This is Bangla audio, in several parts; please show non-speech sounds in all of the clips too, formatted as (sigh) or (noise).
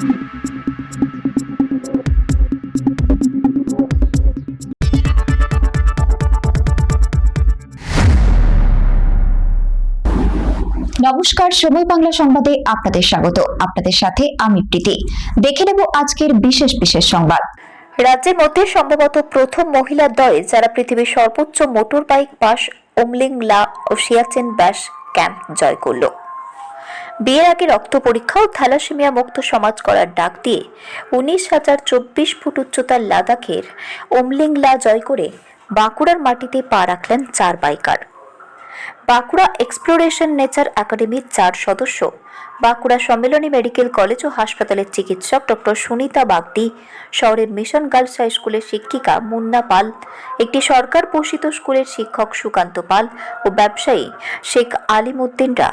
নমস্কার, সময় বাংলা সংবাদে আপনাদের স্বাগত। আপনাদের সাথে আমি প্রীতি। দেখে নেব আজকের বিশেষ বিশেষ সংবাদ। রাজ্যের মধ্যে সম্ভবত প্রথম মহিলা দল যারা পৃথিবীর সর্বোচ্চ মোটর বাইক পাস ওমলিং লা ও সিয়াচেন ব্যাস ক্যাম্প জয় করল। বিয়ের আগে রক্ত পরীক্ষা ও থ্যালাসেমিয়া মুক্ত সমাজ করার ডাক দিয়ে উনিশ হাজার চব্বিশ ফুট উচ্চতার লাদাখের ওমলিংলা জয় করে বাঁকুড়ার মাটিতে পা রাখলেন চার বাইকার। বাঁকুড়া এক্সপ্লোরেশন নেচার একাডেমির চার সদস্য, বাঁকুড়া সম্মেলনী মেডিকেল কলেজ ও হাসপাতালের চিকিৎসক ডক্টর সুনিতা বাগদি, শহরের মিশন গার্লস হাই স্কুলের শিক্ষিকা মুন্না পাল, একটি সরকার পোষিত স্কুলের শিক্ষক সুকান্ত পাল ও ব্যবসায়ী শেখ আলিমুদ্দিনরা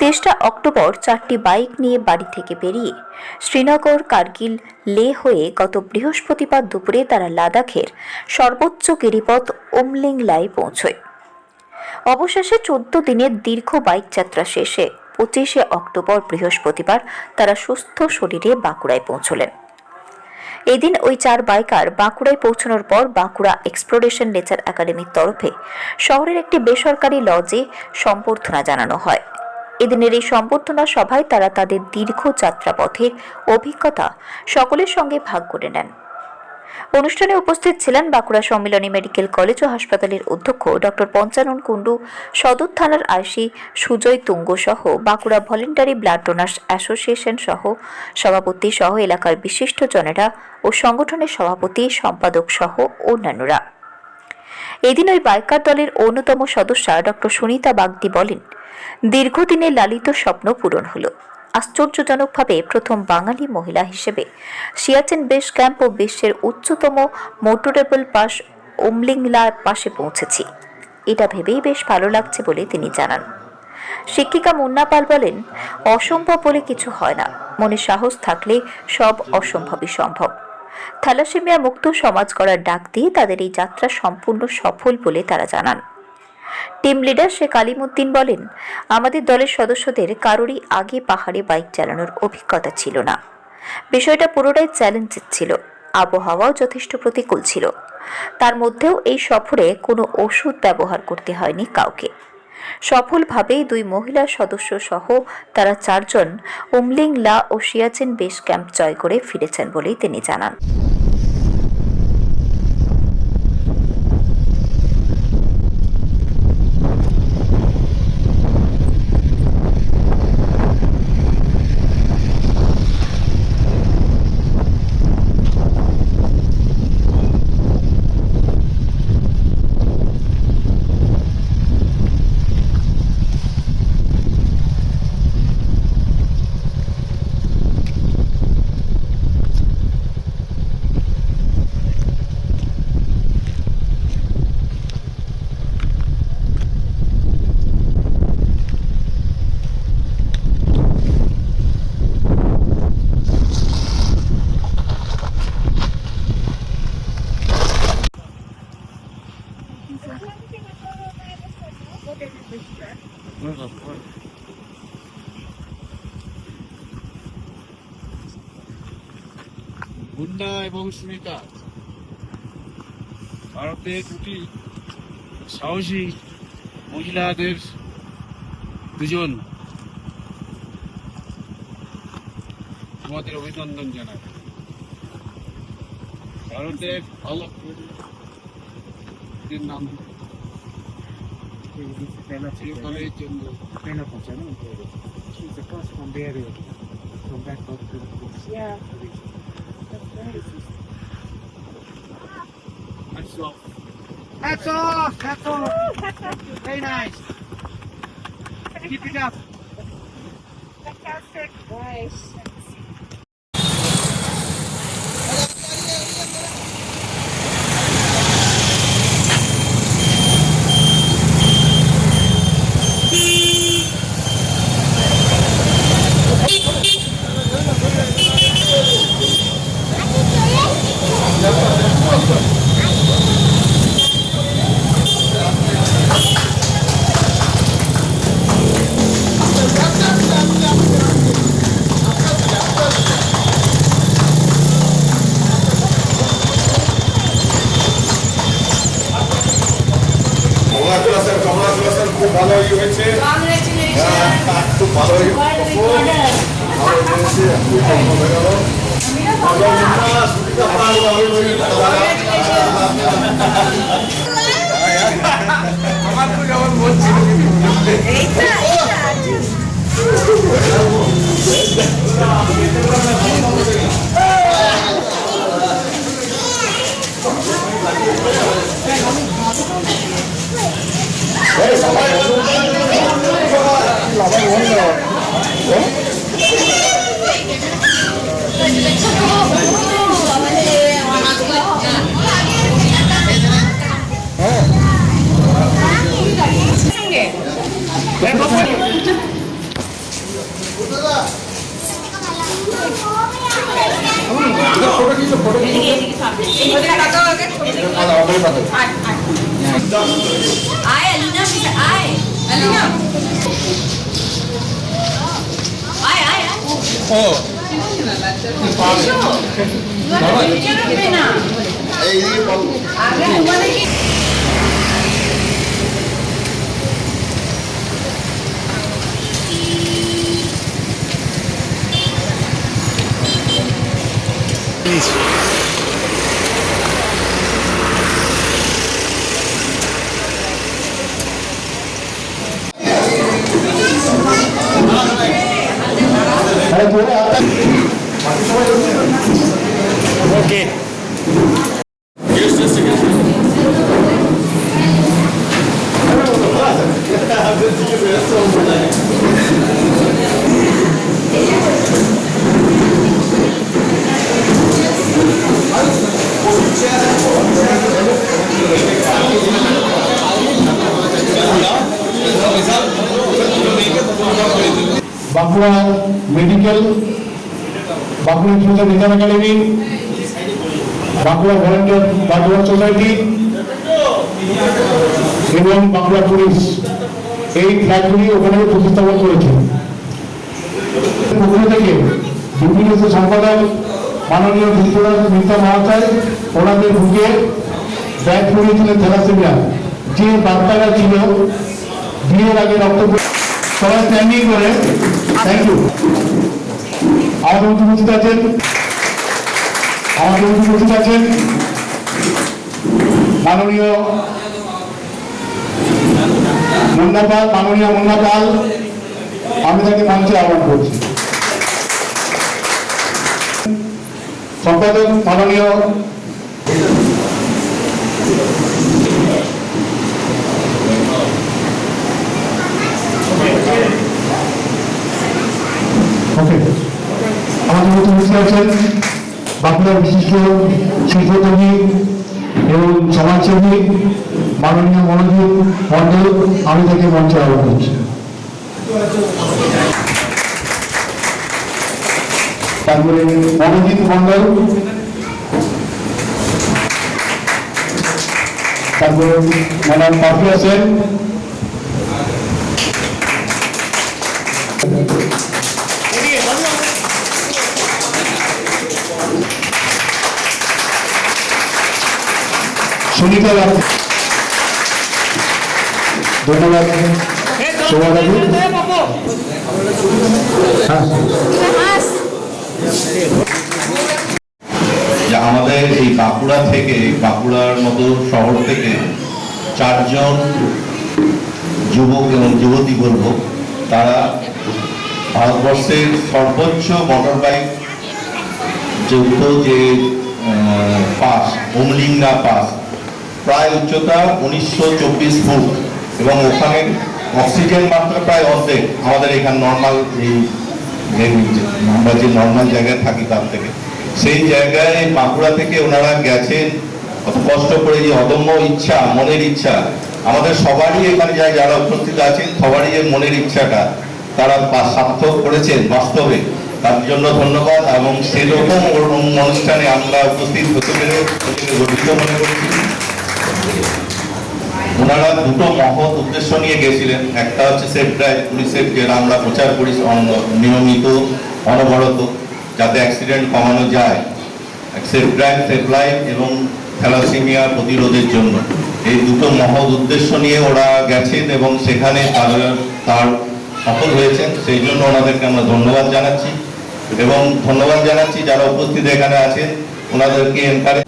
তেসরা অক্টোবর চারটি বাইক নিয়ে বাড়ি থেকে বেরিয়ে শ্রীনগর, কার্গিল, লে হয়ে গত বৃহস্পতিবার দুপুরে তারা লাদাখের সর্বোচ্চ গিরিপথ ওমলিংলায় পৌঁছয়। অবশেষে চোদ্দ দিনের দীর্ঘ বাইক যাত্রা শেষে পঁচিশে অক্টোবর বৃহস্পতিবার তারা সুস্থ শরীরে বাঁকুড়ায় পৌঁছলেন। এদিন ওই চার বাইকার বাঁকুড়ায় পৌঁছানোর পর বাঁকুড়া এক্সপ্লোরেশন নেচার একাডেমির তরফে শহরের একটি বেসরকারি লজে সম্বর্ধনা জানানো হয়। এদিনের এই সম্বর্ধনা সভায় তারা তাদের দীর্ঘ যাত্রাপথের অভিজ্ঞতা সকলের সঙ্গে ভাগ করে নেন। অনুষ্ঠানে উপস্থিত ছিলেন বাঁকুড়া সম্মিলনী মেডিকেল কলেজ ও হাসপাতালের অধ্যক্ষ ডক্টর পঞ্চানন কুণ্ডু, সদর থানার আইসি সুজয় তুঙ্গ সহ Bankura voluntary blood donors association সহ সভাপতি সহ এলাকার বিশিষ্ট জনেরা ও সংগঠনের সভাপতি, সম্পাদক সহ অন্যান্যরা। এদিন ওই বাইকার দলের অন্যতম সদস্যা ডক্টর সুনিতা বাগদি বলেন, দীর্ঘদিনের লালিত স্বপ্ন পূরণ হলো। আশ্চর্যজনকভাবে প্রথম বাঙালি মহিলা হিসেবে সিয়াচেন বেস ক্যাম্প ও বিশ্বের উচ্চতম মোটরেবল পাস ওমলিংলার পাশে পৌঁছেছি। এটা ভেবেই বেশ ভালো লাগছে বলে তিনি জানান। শিক্ষিকা মুন্না পাল বলেন, অসম্ভব বলে কিছু হয় না। মনে সাহস থাকলে সব অসম্ভবই সম্ভব। থ্যালাসেমিয়া মুক্ত সমাজ করার ডাক দিয়ে তাদের এই যাত্রা সম্পূর্ণ সফল বলে তারা জানান। টিম লিডার শেখ আলিমুদ্দিন বলেন, আমাদের দলের সদস্যদের কারোরই আগে পাহাড়ে বাইক চালানোর অভিজ্ঞতা ছিল না। বিষয়টা পুরোটাই চ্যালেঞ্জের ছিল, আবহাওয়াও যথেষ্ট প্রতিকূল ছিল। তার মধ্যেও এই সফরে কোনো ওষুধ ব্যবহার করতে হয়নি কাউকে। সফলভাবেই দুই মহিলা সদস্য সহ তারা চারজন উমলিং লা ও সিয়াচেন বেস ক্যাম্প জয় করে ফিরেছেন বলেই তিনি জানান। সুনিতা ভারতের দুটি সাহসী মহিলাদের দুজন আমাদের অভিনন্দন জানাই ভারতের ভালো নাম. Yeah. That's nice. Off. Hats off! Hats off! Very nice. Keep it up. Fantastic. Nice. ভালো হয়েছে খুব ভালো হয়ে গেল ভালো আয় আলিনা আয় আলিনা Isso. আয় Bankura medical Bankura future research academy Bankura volunteer গার্ডওয়ার society এবং বাঁকুড়া পুলিশ এই ফ্ল্যাগগুলি ওখানে প্রতিস্থাপন করেছে। থেকে বিভিন্ন সম্পাদক মাননীয় বিশ্বনাথ মিত্র মহাশয়, ওনাদের বুকে ব্যাগ পরিয়েছিলেন থ্যালাসেমিয়া যে বার্তাটা ছিল, বিয়ের আগে রক্ত সবাই স্ট্যান্ডিং করে। থ্যাংক ইউ আমাদের উপস্থিত আছেন আমাদের উপস্থিত আছেন মাননীয় মুন্না পাল, মাননীয় মুন্না পাল, আমি তাকে মঞ্চে আহ্বান করছি। সম্পাদক মাননীয় আমাদের উপস্থিত আছেন বাঁকুড়ার বিশিষ্ট শিল্পকর্মী এবং সমাজসেবী, মাননীয় মনোযোগ মন্ডল আমি তাকে মঞ্চে আহ্বান করছি। তারপরে মনোজিৎ মন্ডল তারপরে ম্যাডাম পাপিয়া সেন রায় ধন্যবাদ। সৌমাদাবু হ্যাঁ। যে আমাদের এই বাঁকুড়া থেকে বাঁকুড়ার মতো শহর থেকে চারজন যুবক এবং যুবতী বলব তারা ভারতবর্ষের সর্বোচ্চ মোটর বাইক যুক্ত যে আহ, পাস ওমলিঙ্গা পাস প্রায় উচ্চতা উনিশশো চব্বিশ ফুট এবং ওখানে অক্সিজেন মাত্রা প্রায় অর্ধেক। আমাদের এখানে নর্মাল এই আমরা যে নর্মাল জায়গায় থাকি তার থেকে। সেই জায়গায় বাঁকুড়া থেকে ওনারা গেছেন কত কষ্ট করে যে অদম্য ইচ্ছা, মনের ইচ্ছা। আমাদের সবারই এখানে যারা যারা উপস্থিত আছেন, সবারই মনের ইচ্ছাটা। তারা সার্থক করেছেন বাস্তবে। তার জন্য ধন্যবাদ এবং সেরকম অনুষ্ঠানে আমরা উপস্থিত হতে পেরে গর্বিত মনে করছি। ওনারা দুটো মহৎ উদ্দেশ্য নিয়ে গেছিলেন। একটা হচ্ছে সেফ ড্রাইভ পুলিশের যে আমরা প্রচার করি নিয়মিত, অনবরত, যাতে অ্যাক্সিডেন্ট কমানো যায়। সেফ ড্রাইভ সেফ লাইফ এবং থ্যালাসেমিয়া প্রতিরোধের জন্য। এই দুটো মহৎ উদ্দেশ্য নিয়ে ওরা গেছেন এবং সেখানে তারা তার সফল হয়েছেন। সেই জন্য ওনাদেরকে আমরা ধন্যবাদ জানাচ্ছি এবং ধন্যবাদ জানাচ্ছি যারা উপস্থিত এখানে আছেন। ওনাদেরকে এনকারেজ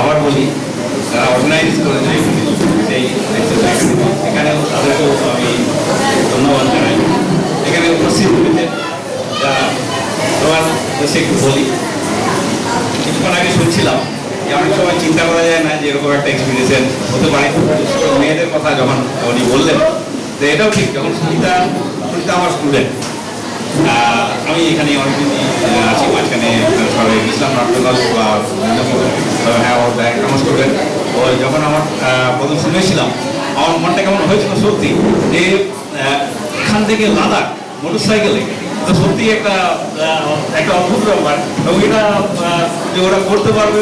আবার বলি অর্গানাইজ করেছে সেই এখানে তাদেরকেও আমি ধন্যবাদ জানাই। এখানে উপস্থিত হয়েছে যা সবার একটু বলি। কিছুক্ষণ আগে শুনছিলাম যে অনেক সময় চিন্তা করা যায় না যে এরকম একটা এক্সপিরিয়েন্স হতে পারে। মেয়েদের কথা যখন উনি বললেন তো এটাও ঠিক যখন সুনিতা সুনিতা আমার স্টুডেন্ট আমি এখানে অনেকদিনই আহ, আছি। মাঝখানে সবাই ইসলাম নাট্যদল বা হ্যাঁ ওর এক আমার স্টুডেন্ট ও যখন আমার প্রথম শুনেছিলাম আমার মনটা কেমন হয়েছিল সত্যি? যে এখান থেকে লাদাখ মোটর তো সত্যি একটা একটা অদ্ভুত ব্যাপার। এবং এটা যে ওরা করতে পারবে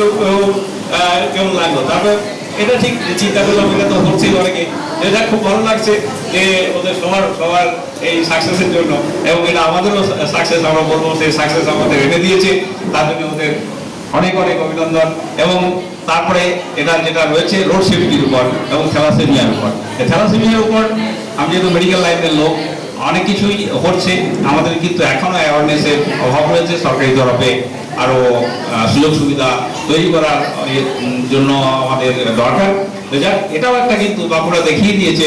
কেমন লাগল? তারপর এটা ঠিক চিন্তা করলাম, এটা তো হচ্ছিল অনেকে। এটা খুব ভালো লাগছে যে ওদের সবার সবার এই সাকসেসের জন্য। এবং এটা আমাদেরও সাকসেস আমরা বলব, সেই সাকসেস আমাদের এনে দিয়েছে। তার জন্য ওদের অনেক অনেক অভিনন্দন এবং তারপরে এটা যেটা রয়েছে রোড সেফটির উপর এবং থ্যালাসেমিয়ার উপর। থ্যালাসেমিয়ার উপর আমি যেহেতু মেডিকেল লাইনের লোক অনেক কিছুই হচ্ছে আমাদের কিন্তু এখনও অ্যাওয়ারনেসের অভাব রয়েছে সরকারি তরফে। আরও আহ, সুযোগ সুবিধা তৈরি করার জন্য আমাদের দরকার। যাক, এটাও একটা কিন্তু বাঁকুড়া দেখিয়ে দিয়েছে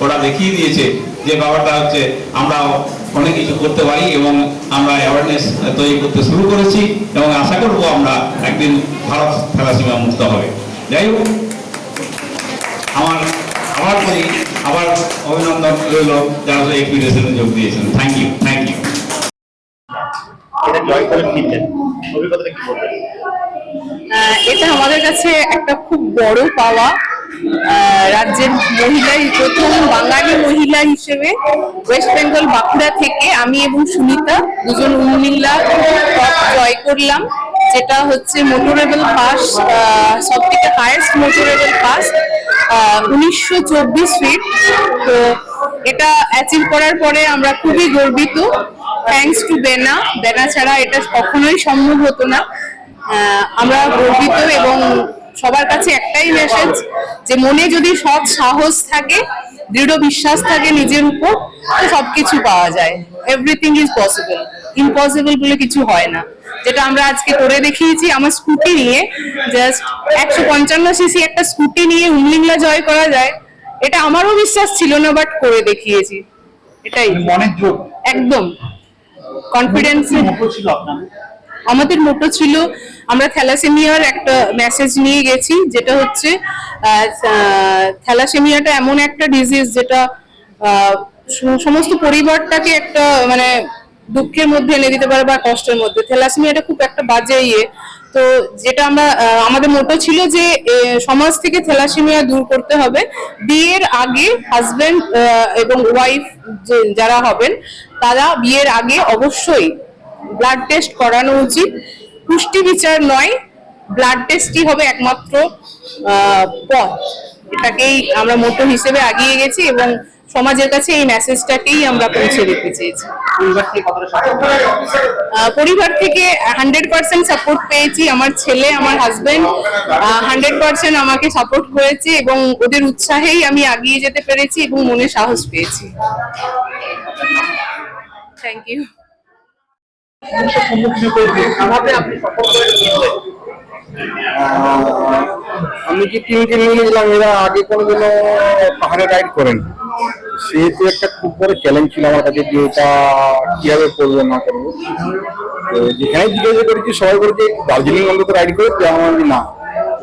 ওরা দেখিয়ে দিয়েছে যে ব্যাপারটা হচ্ছে আমরা অনেক কিছু করতে পারি এবং আমরা অ্যাওয়ারনেস তৈরি করতে শুরু করেছি এবং আশা করব আমরা একদিন ভারত থ্যালাসিমা মুক্ত হবে। যাই হোক আমার আবার বলি আবার অভিনন্দন রইল যারা এই এক্সপিরিয়েন্সে যোগ দিয়েছেন। থ্যাংক ইউ থ্যাংক ইউ এটা জয় করে ফিরলেন অভিজ্ঞতাটা কি বলবেন? এটা আমাদের কাছে একটা খুব বড় পাওয়া। রাজ্যের মহিলা প্রথম বাঙালি মহিলা হিসেবে ওয়েস্ট বেঙ্গল বাঁকুড়া থেকে আমি এবং সুনিতা দুজন উন্মিল্লা জয় করলাম, যেটা হচ্ছে মোটরেবল পাস সব থেকে হায়েস্ট মোটরেবল পাস উনিশশো চব্বিশ ফিট তো এটা অ্যাচিভ করার পরে আমরা খুবই গর্বিত। থ্যাঙ্কস টু বেনা। বেনা ছাড়া এটা কখনোই সম্ভব হতো না। আমরা গর্বিত এবং সবার কাছে একটাই মেসেজ যে মনে যদি সৎ সাহস থাকে দৃঢ় বিশ্বাস থাকে নিজের উপর তো সবকিছু পাওয়া যায়। এভরিথিং ইজ পসিবল ইম্পসিবল বলে কিছু হয় না। যেটা আমরা আজকে করে দেখিয়েছি আমার স্কুটি নিয়ে জাস্ট একশো পঞ্চান্ন সিসি একটা স্কুটি নিয়ে উমলিংলা জয় করা যায়। এটা আমারও বিশ্বাস ছিল না বাট করে দেখিয়েছি। এটাই। মনের জোর। একদম। কনফিডেন্স ছিল আপনার আমাদের মোটো ছিল, আমরা থ্যালাসেমিয়ার একটা মেসেজ নিয়ে গেছি, যেটা হচ্ছে থ্যালাসেমিয়াটা এমন একটা ডিজিজ যেটা সমস্ত পরিবারটাকে একটা মানে দুঃখের মধ্যে এনে দিতে পারে বা কষ্টের মধ্যে। থ্যালাসেমিয়াটা খুব একটা বাজে ইয়ে। তো যেটা আমরা আমাদের মোটো ছিল যে সমাজ থেকে থ্যালাসেমিয়া দূর করতে হবে। বিয়ের আগে হাজবেন্ড এবং ওয়াইফ যারা হবেন, তারা বিয়ের আগে অবশ্যই ব্লাড টেস্ট করানো উচিত। পুষ্টি বিচার নয় ব্লাড টেস্টই হবে একমাত্র আহ, পথ। এটাকেই আমরা মোটো হিসেবে আগিয়ে গেছি এবং সমাজের কাছে এই মেসেজটাকেই আমরা পৌঁছে দিতে চেয়েছি। আহ, পরিবার থেকে হান্ড্রেড পার্সেন্ট সাপোর্ট পেয়েছি। আমার ছেলে আমার হাজবেন্ড হান্ড্রেড পার্সেন্ট আমাকে সাপোর্ট করেছে এবং ওদের উৎসাহেই আমি আগিয়ে যেতে পেরেছি এবং মনে সাহস পেয়েছি। থ্যাংক ইউ আমি যে টিমকে নিয়ে গেছিলাম এরা আগে কোনোদিনও পাহাড়ে রাইড করেন। সেহেতু একটা খুব বড় চ্যালেঞ্জ ছিল আমার কাছে যে এটা কীভাবে করব, না করব। যেখানে জিজ্ঞাসা করেছি, সবাই বলেছে, দার্জিলিং অন্তত রাইড করে আমার না।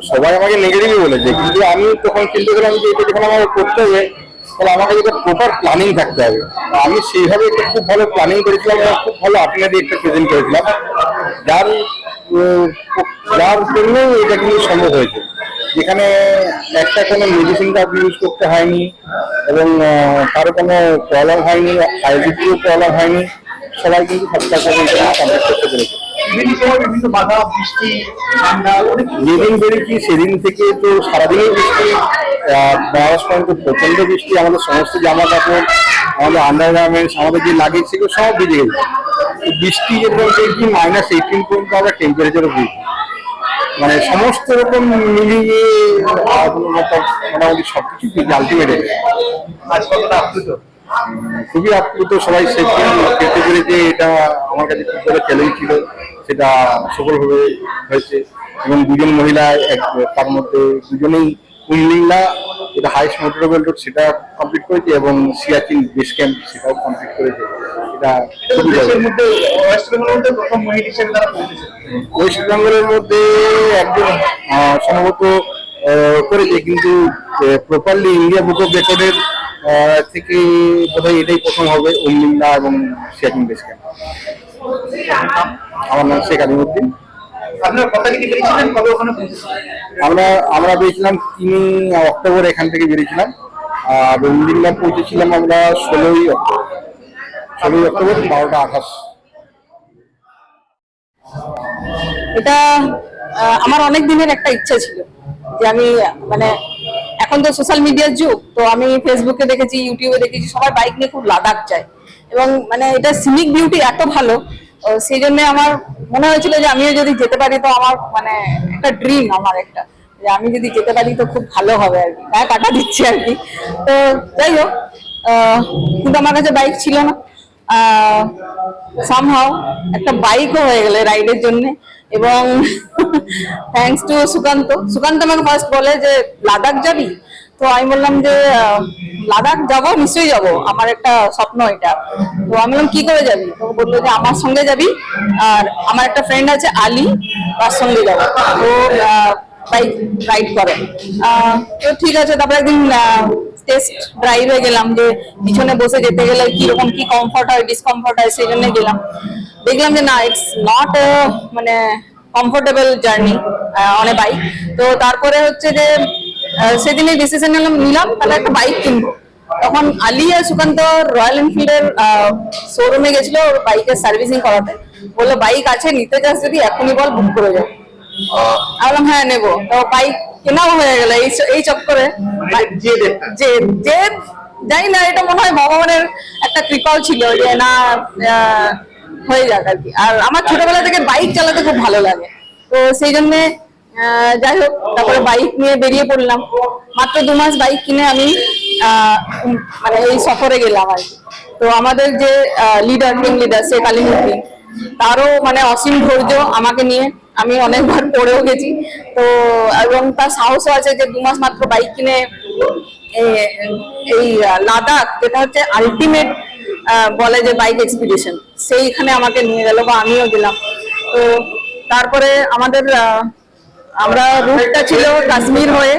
সবাই আমাকে নেগেটিভই বলেছে। কিন্তু আমি তখন চিন্তা করলাম যে এটা যখন আমাকে করতে হবে তাহলে আমাকে একটা প্রপার প্ল্যানিং থাকতে হবে। আমি সেইভাবে একটা খুব ভালো প্ল্যানিং করেছিলাম এবং খুব ভালো আপনাদের একটা প্রেজেন্ট করেছিলাম। যার যার জন্য এটা কিন্তু সম্ভব হয়েছে। যেখানে একটা কোনো মেডিসিনটা ইউজ করতে হয়নি এবং কারও কোনো প্রবলেম হয়নি আইডিটিও প্রবলেম হয়নি, সবাই কিন্তু সবটা করতে পেরেছে। বিভিন্ন বাধা বৃষ্টি ঠান্ডা যেদিন বেরিয়েছি সেদিন থেকে তো সারাদিনই বৃষ্টি পর্যন্ত প্রচণ্ড বৃষ্টি আমাদের সমস্ত জামা কাপড় আমাদের আন্ডার গার্মেন্টস আমাদের যে লাগেজ সেগুলো সব ভিজে গেছে। বৃষ্টি যেরকম দেখি মাইনাস এইটিন পর্যন্ত আমরা টেম্পারেচারও পেয়েছি মানে সমস্ত রকম মিলিয়ে মোটামুটি সবকিছু আলটিমেট আজ কতটা আপ্লুত? খুবই আপ্লুত সবাই সেফটি পেতে পেরেছে এটা আমার কাছে খুব বড় চ্যালেঞ্জ ছিল। সেটা সফলভাবে হয়েছে এবং দুজন মহিলা এক তার মধ্যে দুজনেই কুমলিংলা যেটা হাইস্ট মোটরেবল রোড সেটা কমপ্লিট করেছে এবং সিয়াচিন বেস ক্যাম্প সেটাও কমপ্লিট করেছে। এটা ওয়েস্ট বেঙ্গলের মধ্যে একজন সম্ভবত করেছে কিন্তু প্রপারলি ইন্ডিয়া বুক অফ রেকর্ডের থেকে বোধহয় এটাই প্রথম হবে উমলিংলা এবং সিয়াচিন বেস ক্যাম্প আমার নাম শেখ আলিমুদ্দিন। আমরা আমরা পেয়েছিলাম তিন অক্টোবর এখান থেকে বেরিয়েছিলাম। আর উমলিংলা পৌঁছেছিলাম আমরা ষোলোই অক্টোবর। ষোলোই অক্টোবর বারোটা আঠাশ। এটা আহ, আমার অনেক দিনের একটা ইচ্ছা ছিল যে আমি মানে এখন তো সোশ্যাল মিডিয়ার যুগ তো আমি ফেসবুকে দেখেছি ইউটিউবে দেখেছি সবাই বাইক নিয়ে খুব লাদাখ যায়। এবং মানে এটা সিনিক বিউটি এত ভালো সেই জন্য আমার মনে হয়েছিল যে আমিও যদি যেতে পারি তো আমার মানে একটা ড্রিম আমার একটা, যে আমি যদি যেতে পারি তো খুব ভালো হবে আর কি। হ্যাঁ টাকা দিচ্ছি আর কি। তো যাই হোক কিন্তু আমার কাছে বাইক ছিল না। সামহাও একটা বাইকও হয়ে গেলে রাইডের জন্য। এবং (laughs) থ্যাঙ্কস টু সুকান্ত। সুকান্ত আমাকে ফার্স্ট বলে যে, লাদাখ যাবি? তো আমি বললাম যে লাদাখ যাব, নিশ্চয়ই যাব। আমার একটা স্বপ্ন এটা। তো আমি বললাম, কি করে যাবি? তো বলল যে, আমার সঙ্গে যাবি। আর আমার একটা ফ্রেন্ড আছে, আলী, তার সঙ্গে যাব। তো বাইক রাইড করে। তো ঠিক আছে, তারপরে একদিন টেস্ট ড্রাইভে গেলাম যে, পিছনে বসে যেতে গেলে কীরকম, কি কমফর্ট হয় ডিসকমফর্ট হয়, সেই জন্য গেলাম। দেখলাম যে, না ইটস নট মানে comfortable journey on a bike তো তারপরে হচ্ছে যে আহ, সেদিনই ডিসিশন নিলাম নিলাম তাহলে একটা বাইক কিনবো। তখন আলী আর সুকান্ত রয়্যাল এনফিল্ডের শোরুমে গেছিল ওর বাইকের সার্ভিসিং করাতে। বলল বাইক আছে নিতে চাস যদি এখনই বল বুক করে যাও বললাম হ্যাঁ নেব। তো বাইক কেনাও হয়ে গেল এই এই চক্করে। মানে যে দেখতে যে জানি না এটা মনে হয় ভগবানের একটা কৃপাও ছিল যে না হয়ে যাক আর কি। আর আমার ছোটবেলা থেকে বাইক চালাতে খুব ভালো লাগে। তো সেই জন্যে যাই হোক তারপরে বাইক নিয়ে বেরিয়ে পড়লাম। মাত্র দু মাস বাইক কিনে আমি মানে এই সফরে গেলাম আর তো আমাদের যে লিডার টিম লিডার সে কালিমুদ্দিন তারও মানে অসীম ধৈর্য আমাকে নিয়ে আমি অনেকবার পড়েও গেছি। তো এবং তার সাহসও আছে যে দু মাস মাত্র বাইক কিনে এই লাদাখ যেটা হচ্ছে আলটিমেট বলে যে বাইক এক্সপিডিশন সেইখানে আমাকে নিয়ে গেল বা আমিও গেলাম। তো তারপরে আমাদের আহ, আমরা রুটটা ছিল কাশ্মীর হয়ে,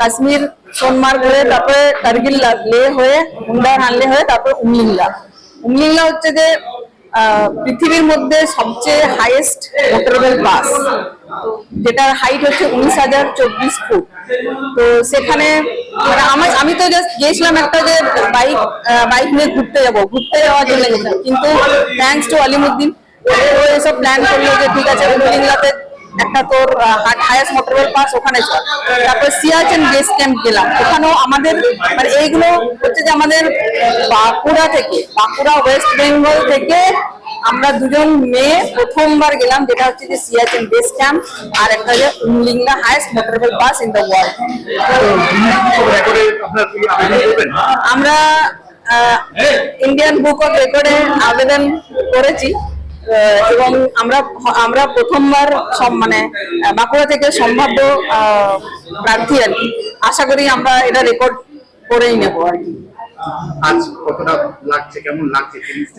কাশ্মীর, সোনমার্গ হয়ে, তারপরে কার্গিল লে হয়ে মুন্ডার হানলে হয়ে, তারপরে উমলিংলা। উমলিংলা হচ্ছে যে পৃথিবীর মধ্যে সবচেয়ে হাইয়েস্ট মোটরেবল বাস যেটার হাইট হচ্ছে উনিশ হাজার চব্বিশ ফুট। তো সেখানে মানে আমার, আমি তো জাস্ট গিয়েছিলাম একটা যে বাইক বাইক নিয়ে ঘুরতে যাব, ঘুরতে যাওয়ার জন্য গেছিলাম। কিন্তু থ্যাঙ্কস টু আলিমুদ্দিন, ও এসব প্ল্যান করল যে ঠিক আছে, উমলিংলাতে একটা তোর হাইয়েস্ট মোটরওয়েল পাস ওখানে চল। তারপরে সিয়াচেন বেস ক্যাম্প গেলাম। ওখানেও আমাদের মানে এইগুলো হচ্ছে যে আমাদের বাঁকুড়া থেকে, বাঁকুড়া ওয়েস্ট বেঙ্গল থেকে আমরা দুজন মেয়ে প্রথমবার গেলাম, যেটা হচ্ছে যে সিয়াচেন বেস ক্যাম্প আর একটা যে Umlingla highest motorable pass in the world আমরা ইন্ডিয়ান বুক অফ রেকর্ডে আবেদন করেছি। এবং আমরা আমরা প্রথমবার সব- মানে বাঁকুড়া থেকে সম্ভাব্য প্রার্থী আর কি। আশা করি আমরা এটা রেকর্ড করেই নেব আর কি।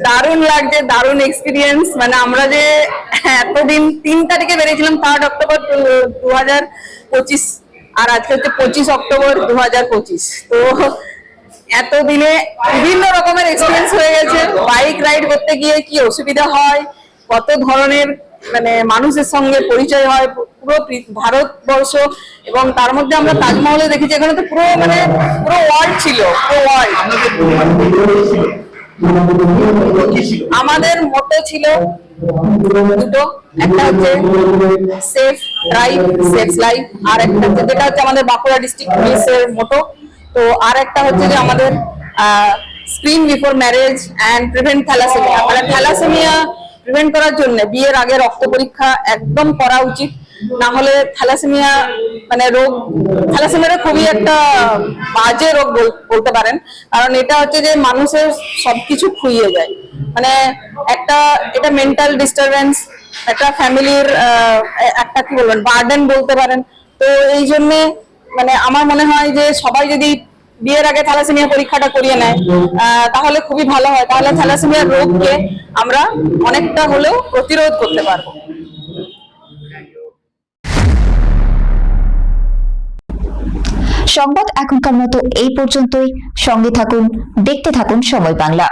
দারুণ লাগছে দারুণ এক্সপিরিয়েন্স মানে আমরা যে এতদিন তিন তারিখে বেরিয়েছিলাম থার্ড অক্টোবর দু হাজার পঁচিশ। আর আজকে হচ্ছে পঁচিশ অক্টোবর দু হাজার পঁচিশ। তো এতদিনে বিভিন্ন রকমের এক্সপিরিয়েন্স হয়ে গেছে। বাইক রাইড করতে গিয়ে কি অসুবিধা হয়? কত ধরনের মানে মানুষের সঙ্গে পরিচয় হয় পুরো ভারতবর্ষ এবং তার মধ্যে আমরা তাজমহলে দেখেছি, এখানে তো পুরো মানে পুরো ওয়ার্ল্ড ছিল, পুরো ওয়ার্ল্ড আমাদের মোটো ছিল দুটো, একটা হচ্ছে সেফ ড্রাইভ সেফ লাইফ আর একটা হচ্ছে, যেটা হচ্ছে আমাদের বাঁকুড়া ডিস্ট্রিক্ট পুলিশের মোটো তো আর একটা হচ্ছে যে আমাদের screen before marriage and prevent thalassaemia মানে থ্যালাসেমিয়া প্রিভেন্ট করার জন্য বিয়ের আগে রক্ত পরীক্ষা একদম করা উচিত। না হলে থ্যালাসেমিয়া মানে রোগ থ্যালাসেমিয়াটা খুবই একটা বাজে রোগ বল- বলতে পারেন। কারণ এটা হচ্ছে যে মানুষের সবকিছু খুইয়ে যায়। মানে একটা, এটা মেন্টাল ডিস্টারবেন্স একটা ফ্যামিলির একটা কি বলবেন বার্ডেন বলতে পারেন। তো এই জন্যে মানে আমার মনে হয় যে সবাই যদি বিয়ের আগে থ্যালাসেমিয়া পরীক্ষাটা করিয়ে নেয়। তাহলে খুবই ভালো হয়। তাহলে থ্যালাসেমিয়া রোগকে আমরা অনেকটা হলেও প্রতিরোধ করতে পারব। সংবাদ এখনকার মতো এই পর্যন্তই। সঙ্গে থাকুন, দেখতে থাকুন সময় বাংলা।